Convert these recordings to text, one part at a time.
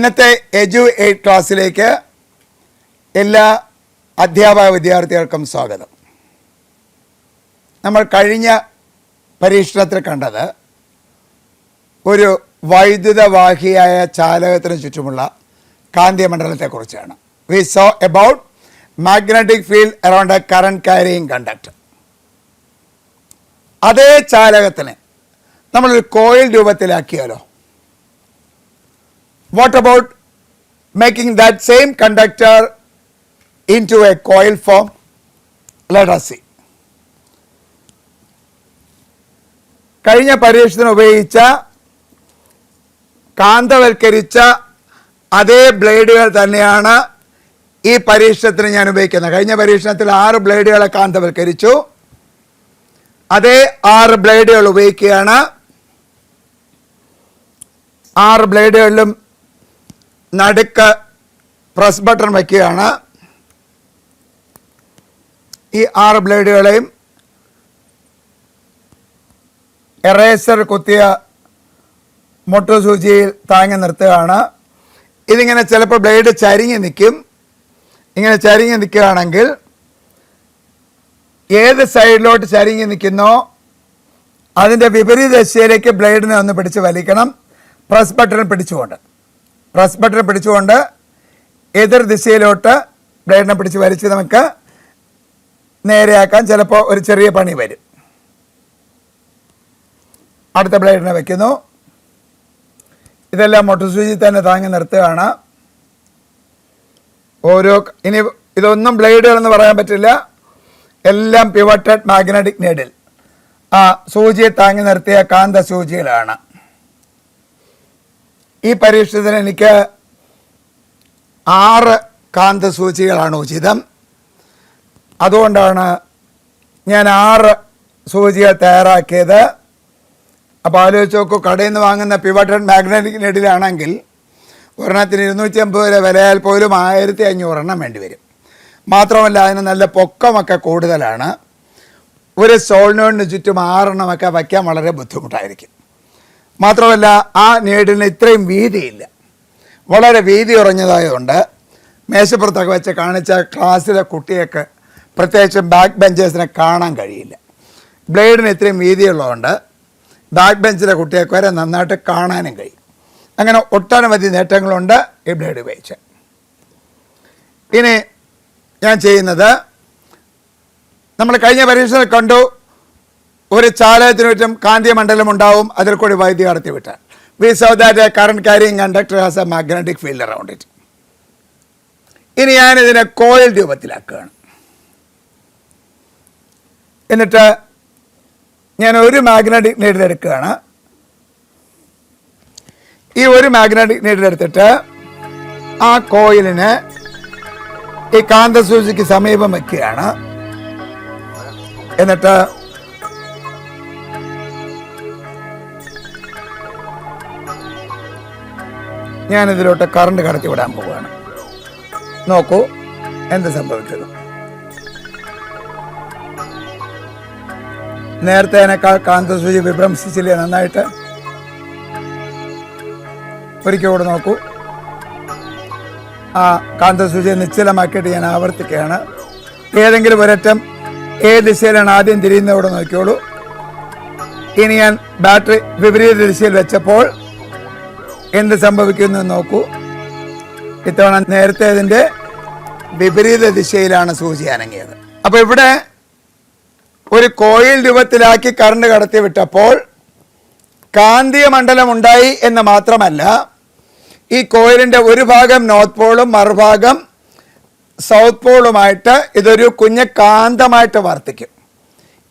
ഇന്നത്തെ എജു എയ്റ്റ് ക്ലാസ്സിലേക്ക് എല്ലാ അധ്യാപക വിദ്യാർത്ഥികൾക്കും സ്വാഗതം. നമ്മൾ കഴിഞ്ഞ പരീക്ഷണത്തിൽ കണ്ടത് ഒരു വൈദ്യുതവാഹിയായ ചാലകത്തിന് ചുറ്റുമുള്ള കാന്തിയമണ്ഡലത്തെക്കുറിച്ചാണ് we saw about magnetic field around a current carrying conductor അതേ ചാലകത്തിന് നമ്മളൊരു കോയിൽ രൂപത്തിലാക്കിയാലോ? What about making that same conductor into a coil form? Let us see. കഴിഞ്ഞ പരീക്ഷണത്തിന് ഉപയോഗിച്ച കാന്തവൽക്കരിച്ച അതേ ബ്ലേഡുകൾ തന്നെയാണ് ഈ പരീക്ഷണത്തിന് ഞാൻ ഉപയോഗിക്കുന്നത് കഴിഞ്ഞ പരീക്ഷണത്തിൽ ആറ് ബ്ലേഡുകളെ കാന്തവൽക്കരിച്ചു അതേ ആറ് ബ്ലേഡുകൾ ഉപയോഗിക്കുകയാണ് ആറ് ബ്ലേഡുകളിലും നടുക്ക് പ്രസ് ബട്ടൺ വയ്ക്കുകയാണ്. ഈ ആറ് ബ്ലേഡുകളെയും എറേസർ കുത്തിയ മൊട്ടു സൂചിയിൽ താങ്ങി നിർത്തുകയാണ്. ഇതിങ്ങനെ ചിലപ്പോൾ ബ്ലേഡ് ചരിഞ്ഞ് നിൽക്കും. ഇങ്ങനെ ചരിഞ്ഞ് നിൽക്കുകയാണെങ്കിൽ ഏത് സൈഡിലോട്ട് ചരിഞ്ഞ് നിൽക്കുന്നോ അതിന്റെ വിപരീത ദിശയിലേക്ക് ബ്ലേഡിനെ ഒന്ന് പിടിച്ച് വലിക്കണം. പ്രസ് ബട്ടൺ പിടിച്ചുകൊണ്ട്. പ്രസ് ബട്ടൺ പിടിച്ചുകൊണ്ട് എതിർ ദിശയിലോട്ട് ബ്ലേഡിനെ പിടിച്ച് വലിച്ച് നമുക്ക് നേരെയാക്കാൻ ചിലപ്പോൾ ഒരു ചെറിയ പണി വരും. അടുത്ത ബ്ലേഡിനെ വയ്ക്കുന്നു ഇതെല്ലാം മൊട്ടുസൂചി തന്നെ താങ്ങി നിർത്തുകയാണ്. ഓരോ ഇനി ഇതൊന്നും ബ്ലേഡുകളെന്ന് പറയാൻ പറ്റില്ല. എല്ലാം പിവട്ടഡ് മാഗ്നറ്റിക് നീഡിൽ ആ സൂചിയെ താങ്ങി നിർത്തിയ കാന്ത സൂചികളാണ് ഈ പരീക്ഷണത്തിന് എനിക്ക് ആറ് കാന്ത സൂചികളാണ് ഉചിതം. അതുകൊണ്ടാണ് ഞാൻ ആറ് സൂചികൾ തയ്യാറാക്കിയത്. അപ്പോൾ ആലോചിച്ച് നോക്കൂ കടയിൽ നിന്ന് വാങ്ങുന്ന പിവട്ടൺ മാഗ്നറ്റിക് നെഡിലാണെങ്കിൽ ഒരെണ്ണത്തിന് ഇരുന്നൂറ്റി അമ്പത് രൂപ വിലയാൽ പോലും ആയിരത്തി അഞ്ഞൂറെണ്ണം വേണ്ടി വരും. മാത്രമല്ല അതിന് നല്ല പൊക്കമൊക്കെ കൂടുതലാണ്. ഒരു സോളിനോടിന് ചുറ്റും ആറെണ്ണമൊക്കെ വയ്ക്കാൻ വളരെ ബുദ്ധിമുട്ടായിരിക്കും. മാത്രമല്ല ആ നേടിന് ഇത്രയും വീതിയില്ല. വളരെ വീതി ഉറഞ്ഞതായതുകൊണ്ട് മേശപ്പുറത്തൊക്കെ വെച്ച് കാണിച്ച ക്ലാസ്സിലെ കുട്ടിയൊക്കെ പ്രത്യേകിച്ചും ബാക്ക് ബെഞ്ചേഴ്സിനെ കാണാൻ കഴിയില്ല. ബ്ലേഡിന് ഇത്രയും വീതിയുള്ളതുകൊണ്ട് ബാക്ക് ബെഞ്ചിലെ കുട്ടിയൊക്കെ വരെ നന്നായിട്ട് കാണാനും കഴിയും. അങ്ങനെ ഒട്ടനവധി നേട്ടങ്ങളുണ്ട് ഈ ബ്ലേഡ് ഉപയോഗിച്ച്. ഇനി ഞാൻ ചെയ്യുന്നത് നമ്മൾ കഴിഞ്ഞ പരീക്ഷയിൽ കണ്ടു ഒരു ചാലയത്തിന് ചുറ്റും കാന്തിയ മണ്ഡലം ഉണ്ടാവും. അതിൽ കൂടി വൈദ്യുതി കടത്തി വിട്ടാൽ we saw that a current carrying conductor has a magnetic field around it ഇനി ഞാനിതിനെ കോയിൽ രൂപത്തിലാക്കുകയാണ്. എന്നിട്ട് ഞാൻ ഒരു മാഗ്നറ്റിക് നീഡിൽ എടുക്കുകയാണ്. ഈ ഒരു മാഗ്നറ്റിക് നീഡിൽ എടുത്തിട്ട് ആ കോയിലിനെ ഈ കാന്തസൂചിക്ക് സമീപം വയ്ക്കുകയാണ് എന്നിട്ട് ഞാൻ ഇതിലോട്ട് കറണ്ട് കടത്തി വിടാൻ പോവുകയാണ് നോക്കൂ എന്ത് സംഭവിച്ചത്? നേരത്തേനേക്കാൾ കാന്ത കാന്തസൂചി വിഭ്രംശിച്ചില്ലേ നന്നായിട്ട്? ഒരിക്കൽ കൂടെ നോക്കൂ. ആ കാന്തസൂചിയെ നിശ്ചലമാക്കിയിട്ട് ഞാൻ ആവർത്തിക്കുകയാണ്. ഏതെങ്കിലും ഒരറ്റം ഏത് ദിശയിലാണ് ആദ്യം തിരിയുന്നതോടെ നോക്കിയോളൂ. ഇനി ഞാൻ ബാറ്ററി വിപരീത ദിശയിൽ വെച്ചപ്പോൾ എന്ത് സംഭവിക്കുന്നു നോക്കൂ. ഇത്തവണ നേരത്തെ അതിന്റെ വിപരീത ദിശയിലാണ് സൂചി അനങ്ങിയത്. അപ്പോൾ ഇവിടെ ഒരു കോയിൽ രൂപത്തിലാക്കി കറണ്ട് കടത്തി വിട്ടപ്പോൾ കാന്തിയ മണ്ഡലം ഉണ്ടായി എന്ന് മാത്രമല്ല ഈ കോയിലിന്റെ ഒരു ഭാഗം നോർത്ത് പോളും മറുഭാഗം സൗത്ത് പോളുമായിട്ട് ഇതൊരു കുഞ്ഞ കാന്തമായിട്ട് വർത്തിക്കും.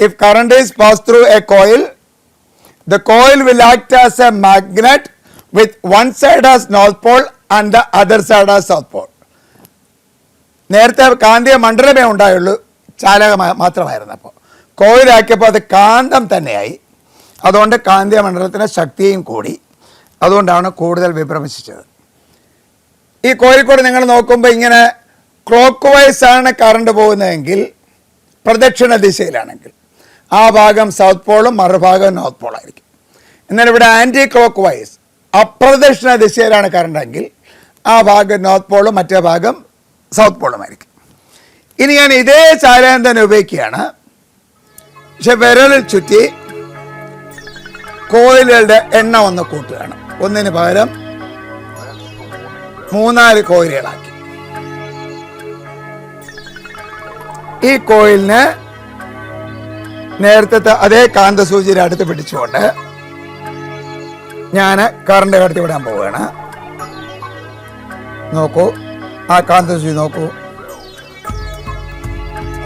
If current is pass through a coil the coil will act as a magnet with one side as north pole and the other side as south pole. നേരത്തെ കാന്തിക മണ്ഡലമേ ഉണ്ടായുള്ളൂ ചാലക മാത്രമായിരുന്നു അപ്പോൾ. കോയിലാക്കിയപ്പോൾ അത് കാന്തം തന്നെയായി. അതുകൊണ്ട് കാന്തിക മണ്ഡലത്തിന്റെ ശക്തിയും കൂടി. അതുകൊണ്ടാണ് കൂടുതൽ വിഭ്രമിച്ചത്. ഈ കോഴിക്കോട് നിങ്ങൾ നോക്കുമ്പോൾ ഇങ്ങനെ ക്ലോക്ക് വൈസ് ആണ് കറണ്ട് പോകുന്നതെങ്കിൽ പ്രദക്ഷിണ ദിശയിലാണെങ്കിൽ. ആ ഭാഗം സൗത്ത് പോളും മറുഭാഗം നോർത്ത് പോളായിരിക്കും എന്നാൽ ഇവിടെ ആന്റി ക്ലോക്ക് വൈസ് അപ്രദക്ഷിണ ദിശയിലാണ് കറണ്ടെങ്കിൽ ആ ഭാഗം നോർത്ത് പോളും മറ്റേ ഭാഗം സൗത്ത് പോളുമായിരിക്കും. ഇനി ഞാൻ ഇതേ ചാലകം തന്നെ ഉപയോഗിക്കുകയാണ്. പക്ഷെ വിരലിൽ ചുറ്റി കോയിലുകളുടെ എണ്ണ ഒന്ന് കൂട്ടുകയാണ്. ഒന്നിന് പകരം മൂന്നാൽ കോയിലുകളാക്കി. ഈ കോയിലിന് നേരത്തെ അതേ കാന്തസൂചിയുടെ അടുത്ത് പിടിച്ചുകൊണ്ട് ഞാൻ കറണ്ട് കടത്തി വിടാൻ പോവുകയാണ്. നോക്കൂ ആ കാന്ത കാന്തസൂചി നോക്കൂ.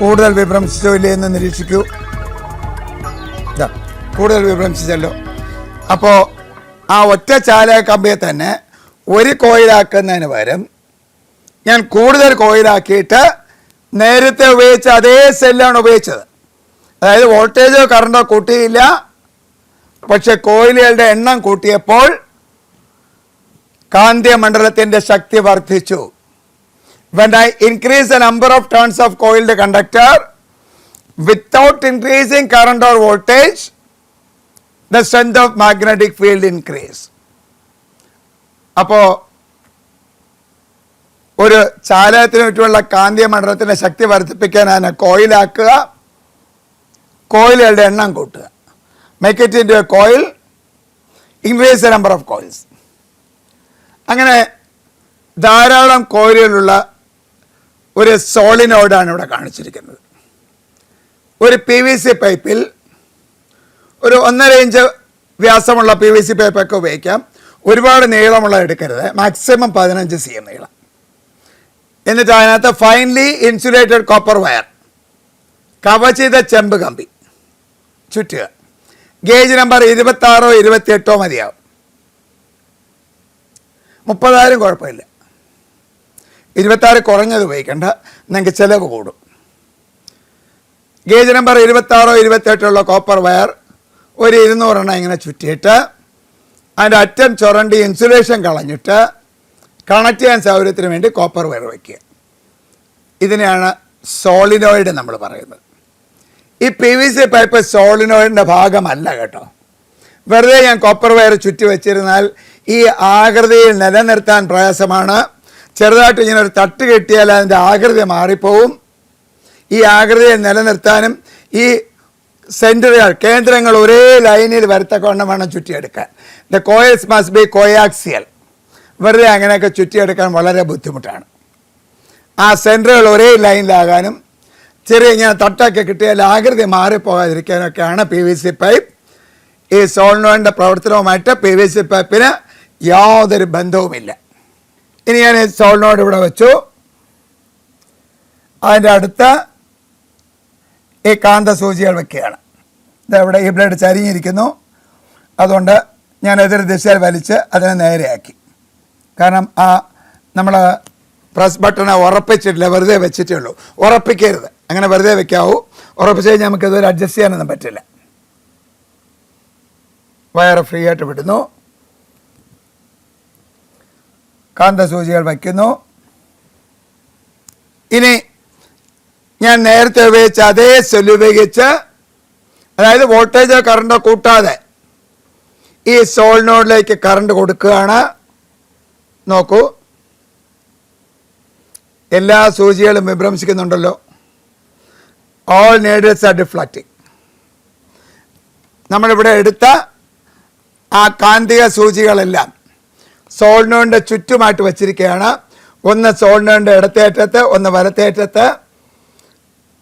കൂടുതൽ വിഭ്രംശിച്ചോ ഇല്ലേ എന്ന് നിരീക്ഷിക്കൂ. കൂടുതൽ വിഭ്രംശിച്ചല്ലോ അപ്പോൾ ആ ഒറ്റ ചാല കമ്പിയെ തന്നെ ഒരു കോയിലാക്കുന്നതിന് പകരം ഞാൻ കൂടുതൽ കോയിലാക്കിയിട്ട് നേരത്തെ ഉപയോഗിച്ച അതേ സെല്ലാണ് ഉപയോഗിച്ചത്. അതായത് വോൾട്ടേജോ കറണ്ടോ കൂട്ടിയില്ല. പക്ഷെ കോയിലുകളുടെ എണ്ണം കൂട്ടിയപ്പോൾ കാന്തിയ മണ്ഡലത്തിന്റെ ശക്തി വർദ്ധിച്ചു. When I increase the number of turns of coiled conductor without increasing current or voltage the strength of magnetic field increase അപ്പോ ഒരു ചാലയത്തിനുറ്റുള്ള കാന്തിയ മണ്ഡലത്തിന്റെ ശക്തി വർദ്ധിപ്പിക്കാനാണ് കോയിലാക്കുക കോയിലുകളുടെ എണ്ണം കൂട്ടുക. Make it in a coil increase the number of coils അങ്ങനെ ധാരാളം കോയിലുകളുള്ള ഒരു സോളിനോഡാണ് ഇവിടെ കാണിച്ചിരിക്കുന്നത്. ഒരു പി വി സി പൈപ്പിൽ ഒരു ഒന്നര ഇഞ്ച് വ്യാസമുള്ള പി വി സി പൈപ്പൊക്കെ ഉപയോഗിക്കാം. ഒരുപാട് നീളമുള്ള എടുക്കരുത്. മാക്സിമം പതിനഞ്ച് സി എം നീളം. എന്നിട്ട് അതിനകത്ത് ഫൈൻലി ഇൻസുലേറ്റഡ് കോപ്പർ വയർ കവചിത ചെമ്പ് കമ്പി. ചുറ്റുക. ഗേജ് നമ്പർ ഇരുപത്താറോ ഇരുപത്തിയെട്ടോ മതിയാവും. മുപ്പതായിരം കുഴപ്പമില്ല. ഇരുപത്താറ് കുറഞ്ഞത് ഉപയോഗിക്കേണ്ട. നിങ്ങൾക്ക് ചിലവ് കൂടും. ഗേജ് നമ്പർ ഇരുപത്താറോ ഇരുപത്തെട്ടുള്ള കോപ്പർ വയർ ഒരു ഇരുന്നൂറെണ്ണം ഇങ്ങനെ ചുറ്റിയിട്ട് അതിന്റെ അറ്റം ചുരണ്ടി ഇൻസുലേഷൻ കളഞ്ഞിട്ട് കണക്ട് ചെയ്യാൻ സൗകര്യത്തിന് വേണ്ടി കോപ്പർ വയർ വയ്ക്കുക. ഇതിനെയാണ് സോളിനോയിഡ് നമ്മൾ പറയുന്നത്. ഈ പി വി സി പൈപ്പ് സോളിനോയിഡിന്റെ ഭാഗമല്ല കേട്ടോ. വെറുതെ ഞാൻ കോപ്പർ വയർ ചുറ്റി വെച്ചിരുന്നാൽ ഈ ആകൃതിയിൽ നിലനിർത്താൻ പ്രയാസമാണ്. ചെറുതായിട്ട് ഇങ്ങനെ ഒരു തട്ട് കെട്ടിയാൽ അതിന്റെ ആകൃതി മാറിപ്പോവും. ഈ ആകൃതിയെ നിലനിർത്താനും ഈ സെന്ററുകൾ കേന്ദ്രങ്ങൾ ഒരേ ലൈനിൽ വരത്തക്കവണ്ണം വേണം ചുറ്റിയെടുക്കാൻ. The coils must be coaxial വെറുതെ അങ്ങനെയൊക്കെ ചുറ്റിയെടുക്കാൻ വളരെ ബുദ്ധിമുട്ടാണ്. ആ സെന്ററുകൾ ഒരേ ലൈനിലാകാനും ചെറിയ ഇങ്ങനെ തട്ടൊക്കെ കിട്ടിയാൽ ആകൃതി മാറിപ്പോകാതിരിക്കാനൊക്കെയാണ് പി വി സി പൈപ്പ് ഈ സോൾനോയിന്റെ പ്രവർത്തനവുമായിട്ട് പി വി സി പൈപ്പിന് യാതൊരു ബന്ധവുമില്ല. ഇനി ഞാൻ ഈ സോൾനോഡ് ഇവിടെ വെച്ചു. അതിന്റെ അടുത്ത് ഈ കാന്ത സൂചികൾ വെക്കുകയാണ് ഇതവിടെ ഈ ബ്ലഡ് ചരിഞ്ഞിരിക്കുന്നു. അതുകൊണ്ട് ഞാൻ എതിർ ദിശയിൽ വലിച്ച് അതിനെ നേരെയാക്കി. കാരണം ആ നമ്മൾ പ്രസ് ബട്ടണെ ഉറപ്പിച്ചിട്ടില്ല വെറുതെ വെച്ചിട്ടേ ഉള്ളൂ. ഉറപ്പിക്കരുത്. അങ്ങനെ വെറുതെ വെക്കാവൂ. ഉറപ്പിച്ച് കഴിഞ്ഞാൽ നമുക്ക് ഇതുവരെ അഡ്ജസ്റ്റ് ചെയ്യാനൊന്നും പറ്റില്ല. വയറ് ഫ്രീ ആയിട്ട് വിടുന്നു. കാന്തസൂചികൾ വയ്ക്കുന്നു. ഇനി ഞാൻ നേരത്തെ ഉപയോഗിച്ച അതേ സെല്ല് ഉപയോഗിച്ച് അതായത് വോൾട്ടേജോ കറണ്ടോ കൂട്ടാതെ ഈ സോളിനോഡിലേക്ക് കറണ്ട് കൊടുക്കുകയാണ്. നോക്കൂ. എല്ലാ സൂചികളും വിഭ്രംശിക്കുന്നുണ്ടല്ലോ ഓൾ നേഡേഴ്സ് ആർ ഡിഫ്ലക്റ്റിംഗ് നമ്മളിവിടെ എടുത്ത ആ കാന്തിക സൂചികളെല്ലാം സോളിനോണിന്റെ ചുറ്റുമായിട്ട് വച്ചിരിക്കുകയാണ്. ഒന്ന് സോളിനോണിന്റെ ഇടത്തേറ്റത്ത് ഒന്ന് വലത്തേറ്റത്ത്.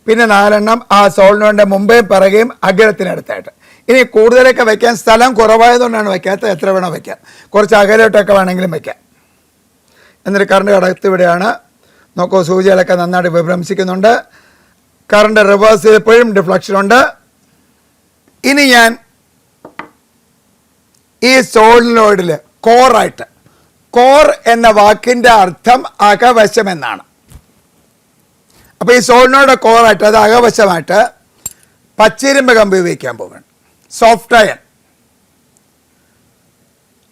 പിന്നെ നാലെണ്ണം ആ സോളിനോണിന്റെ മുമ്പേ പിറകെയും അഗ്രത്തിനടുത്തായിട്ട് ഇനി കൂടുതലൊക്കെ വയ്ക്കാൻ സ്ഥലം കുറവായതുകൊണ്ടാണ് വയ്ക്കാത്തത്. എത്ര വേണോ വയ്ക്കാം. കുറച്ച് അകലോട്ടൊക്കെ വേണമെങ്കിലും വയ്ക്കാം. എന്നിട്ട് കറണ്ട് കടത്തിവിടെയാണ് നോക്കൂ സൂചികളൊക്കെ നന്നായിട്ട് വിഭ്രംശിക്കുന്നുണ്ട് കറണ്ട് റിവേഴ്സ് ചെയ്തപ്പോഴും ഡിഫ്ലക്ഷൻ ഉണ്ട്. ഇനി ഞാൻ ഈ സോളിനോയിഡിൽ കോറായിട്ട് കോർ എന്ന വാക്കിന്റെ അർത്ഥം അകവശം എന്നാണ് അപ്പോൾ ഈ സോളിനോയുടെ കോറായിട്ട് അത് അകവശമായിട്ട് പച്ചിരുമ്പ് കമ്പി ഉപയോഗിക്കാൻ പോവുകയാണ്. സോഫ്റ്റ് അയൺ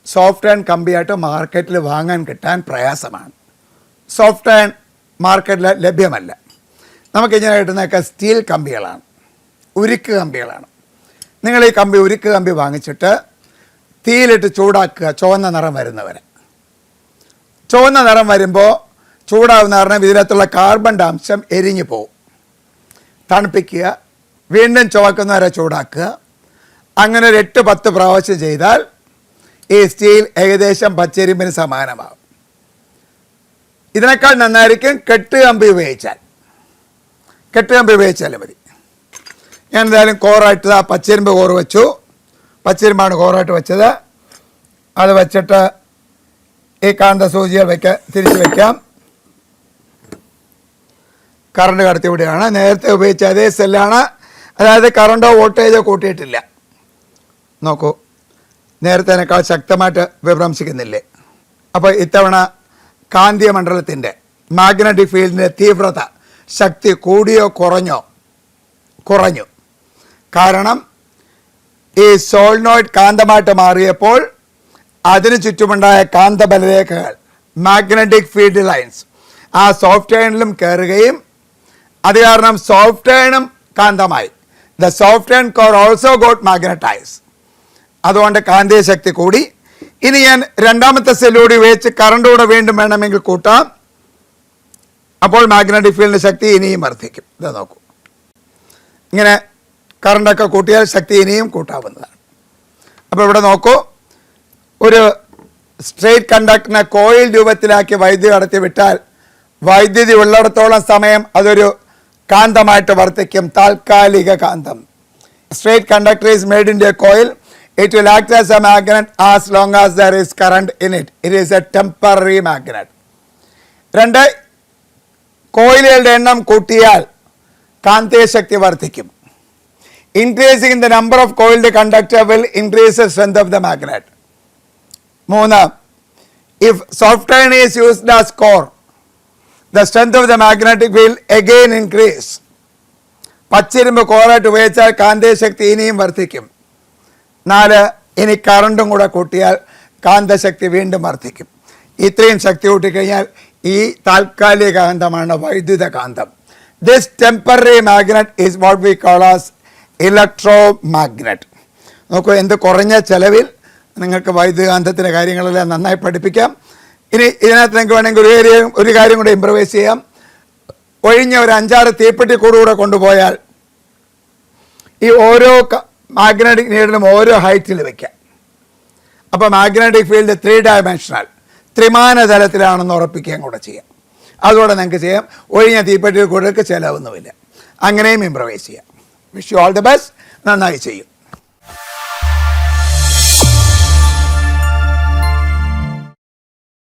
സോഫ്റ്റ് അയൺ കമ്പിയായിട്ട് മാർക്കറ്റിൽ വാങ്ങാൻ കിട്ടാൻ പ്രയാസമാണ്. സോഫ്റ്റ് അയൺ മാർക്കറ്റിൽ ലഭ്യമല്ല. നമുക്കിങ്ങനെ കിട്ടുന്നതൊക്കെ സ്റ്റീൽ കമ്പികളാണ്. ഉരുക്ക് കമ്പികളാണ്. നിങ്ങൾ ഈ കമ്പി ഉരുക്ക് കമ്പി വാങ്ങിച്ചിട്ട് തീയിലിട്ട് ചൂടാക്കുക ചുവന്ന നിറം വരുന്നവരെ. ചുവന്ന നിറം വരുമ്പോൾ ചൂടാവുന്ന കാരണം ഇതിനകത്തുള്ള കാർബൺ അംശം എരിഞ്ഞു പോവും. തണുപ്പിക്കുക വീണ്ടും ചുവക്കുന്നവരെ ചൂടാക്കുക. അങ്ങനെ ഒരു എട്ട് പത്ത് പ്രാവശ്യം ചെയ്താൽ ഈ സ്റ്റീൽ ഏകദേശം പച്ചരിമ്പിന് സമാനമാകും ഇതിനേക്കാൾ നന്നായിരിക്കും കെട്ട് കമ്പി ഉപയോഗിച്ചാൽ. കെട്ടുകമ്പി ഉപയോഗിച്ചാലും മതി. ഞാൻ എന്തായാലും കോറായിട്ട് ആ പച്ചരിമ്പ് കോറ് വെച്ചു. പച്ചരിമ്പാണ് കോറായിട്ട് വെച്ചത്. അത് വെച്ചിട്ട് ഈ കാന്ത സൂചികൾ വെക്ക തിരിച്ച് വെക്കാം. കറണ്ട് കടത്തി വിടുകയാണ്. നേരത്തെ ഉപയോഗിച്ച അതേ സെല്ലാണ്. അതായത് കറണ്ടോ വോൾട്ടേജോ കൂട്ടിയിട്ടില്ല. നോക്കൂ. നേരത്തേനേക്കാൾ ശക്തമായിട്ട് വിഭ്രംശിക്കുന്നില്ലേ. അപ്പോൾ ഇത്തവണ കാന്തിയ മണ്ഡലത്തിന്റെ മാഗ്നറ്റിക് ഫീൽഡിന്റെ തീവ്രത ശക്തി കൂടിയോ കുറഞ്ഞോ? കുറഞ്ഞു. കാരണം ഈ സോൾനോയിഡ് കാന്തമായിട്ട് മാറിയപ്പോൾ അതിനു ചുറ്റുമുണ്ടായ കാന്തബലരേഖകൾ മാഗ്നറ്റിക് ഫീൽഡ് ലൈൻസ് ആ സോഫ്റ്റ് അയണിലും കയറുകയും അത് കാരണം സോഫ്റ്റ് അയണും കാന്തമായി. The soft iron core also got magnetise. അതുകൊണ്ട് കാന്തീയ ശക്തി കൂടി. ഇനി ഞാൻ രണ്ടാമത്തെ സെല്ലൂടി ഉപയോഗിച്ച് കറണ്ട് കൂടെ വീണ്ടും വേണമെങ്കിൽ കൂട്ടാം. അപ്പോൾ മാഗ്നറ്റിക് ഫീൽഡിന്റെ ശക്തി ഇനിയും വർദ്ധിക്കും. ഇത് നോക്കൂ. ഇങ്ങനെ കറണ്ടൊക്കെ കൂട്ടിയാൽ ശക്തി ഇനിയും കൂട്ടാവുന്നതാണ്. അപ്പോൾ ഇവിടെ നോക്കൂ. ഒരു സ്ട്രെയിറ്റ് കണ്ടക്ടറിനെ കോയിൽ രൂപത്തിലാക്കി വൈദ്യുതി കടത്തി വിട്ടാൽ വൈദ്യുതി ഉള്ളിടത്തോളം സമയം അതൊരു കാന്തമായിട്ട് വർദ്ധിക്കും. താൽക്കാലിക കാന്തം. Straight conductor is made in a coil it will act as a magnet as long as there is current in it it is a temporary magnet രണ്ട് കോയിലുകളുടെ എണ്ണം കൂട്ടിയാൽ കാന്തിക ശക്തി വർദ്ധിക്കും. Increasing in the number of coiled conductor will increase the strength of the magnet മൂന്ന് if soft iron is used as core the strength of the magnetic will again increase പച്ചിരുമ്പ് കോറായിട്ട് ഉപയോഗിച്ചാൽ കാന്തിക ശക്തി ഇനിയും വർദ്ധിക്കും. നാല് ഇനി കറണ്ടും കൂടെ കൂട്ടിയാൽ കാന്തശക്തി വീണ്ടും വർദ്ധിക്കും. ഇത്രയും ശക്തി കൂട്ടിക്കഴിഞ്ഞാൽ ഈ താൽക്കാലിക കാന്തമാണ് വൈദ്യുത കാന്തം this temporary magnet is what we call as electromagnet നോക്കൂ എന്ത് കുറഞ്ഞ ചെലവിൽ നിങ്ങൾക്ക് വൈദ്യുതകാന്തത്തിന്റെ കാര്യങ്ങളെല്ലാം നന്നായി പഠിപ്പിക്കാം. ഇനി ഇതിനകത്ത് നിങ്ങൾക്ക് വേണമെങ്കിൽ ഒരു കാര്യം ഒരു കാര്യം കൂടെ ഇമ്പ്രവൈസ് ചെയ്യാം. ഒഴിഞ്ഞ ഒരു അഞ്ചാറ് തീപ്പെട്ടി കൂടുകൂടെ കൊണ്ടുപോയാൽ ഈ ഓരോ മാഗ്നറ്റിക് നീഡിലും ഓരോ ഹൈറ്റിൽ വയ്ക്കാം അപ്പോൾ മാഗ്നറ്റിക് ഫീൽഡ് ത്രീ ഡയമെൻഷണൽ ത്രിമാന തലത്തിലാണെന്ന് ഉറപ്പിക്കുകയും കൂടെ ചെയ്യാം. അതുകൂടെ നിങ്ങൾക്ക് ചെയ്യാം. ഒഴിഞ്ഞ തീപ്പെട്ടി കൂടുതൽ ചിലവൊന്നുമില്ല. അങ്ങനെയും ഇമ്പ്രവൈസ് ചെയ്യാം. Wish you all the best നന്നായി ചെയ്യും.